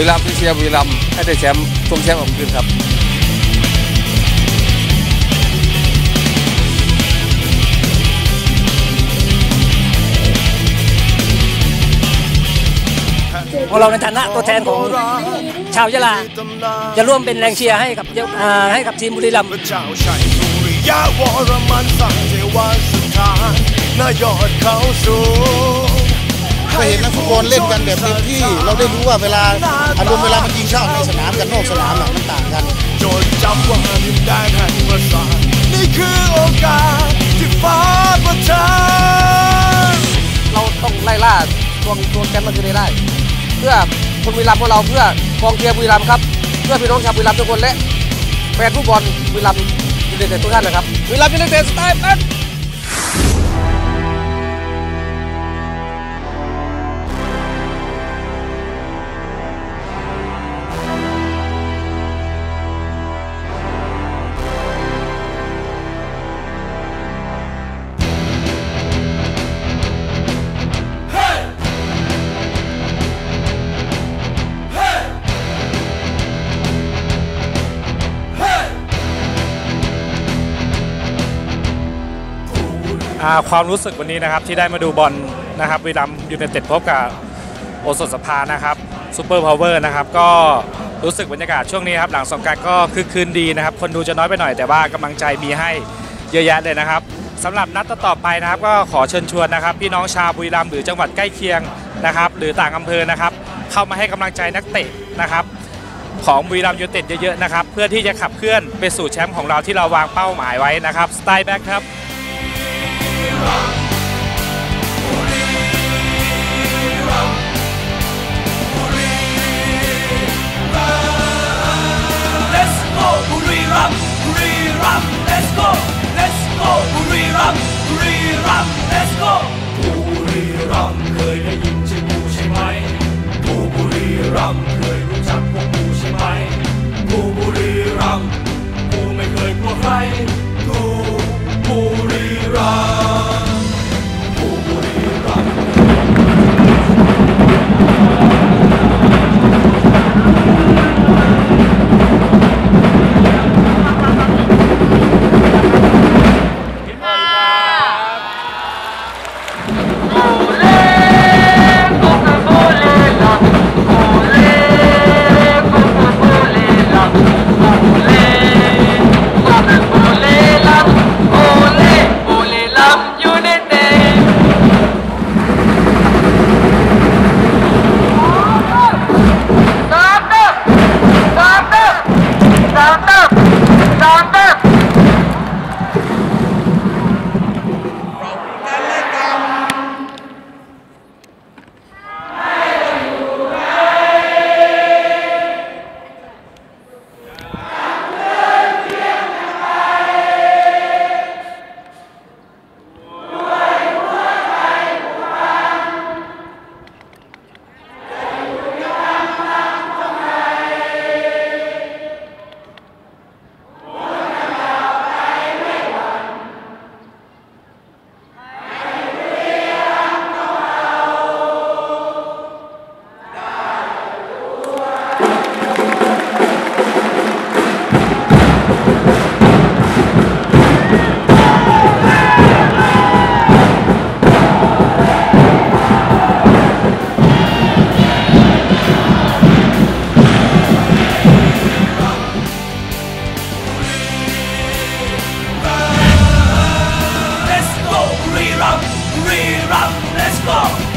บุรีรัมย์ที่เชียร์บุรีรัมย์ให้ได้แชมป์ทรงแชมป์ออกคืนครับของเราในฐานะตัวแทนของชาวยะลา จะร่วมเป็นแรงเชียร์ให้กับเยาอ่าให้กับทีมบุรีรัมย์พระเจ้าชัยสุริยะวรมันสั่งเทวาสถานนายอดเขาสูง ก็เห็นนักฟุตบอลเล่นกันแบบเต็มที่ เราได้รู้ว่าเวลาอารมณ์เวลามันยิงชาตในสนามกับนอกสนามอะมันต่างกันจดจำว่าดินแดนแห่งประสาทนี่คือโอกาสที่ฟ้าประทานเราต้องไล่ล่าทวงทวแชมป์มาคืนให้ได้ เพื่อคนบุรีรัมย์ของเราเพื่อกองเชียร์บุรีรัมย์ครับ เพื่อพี่น้องชาวบุรีรัมย์ทุกคนและแฟนฟุตบอลบุรีรัมย์ยูไนเต็ดทุกท่านนะครับบุรีรัมย์ยูไนเต็ดสไตล์แมน ความรู้สึกวันนี้นะครับที่ได้มาดูบอลนะครับวีรัมยูไนเต็ดพบกับโอสถสภานะครับซูเปอร์พาวเวอร์นะครับก็รู้สึกบรรยากาศช่วงนี้ครับหลังสงการก็คึกคืนดีนะครับ คนดูจะน้อยไปหน่อยแต่ว่ากำลังใจมีให้เยอะแยะเลยนะครับสำหรับนัดต่อไปนะครับก็ขอเชิญชวนนะครับ พี่น้องชาวบุรีรัมย์หรือจังหวัดใกล้เคียงนะครับ หรือต่างอำเภอนะครับ เข้ามาให้กำลังใจนักเตะนะครับ ของบุรีรัมย์ยูไนเต็ดเยอะๆนะครับ เพื่อที่จะขับเคลื่อนไปสู่แชมป์ของเราที่เราวางเป้าหมายไว้นะครับสไตล์แบ็คครับ Santa Run, let's go!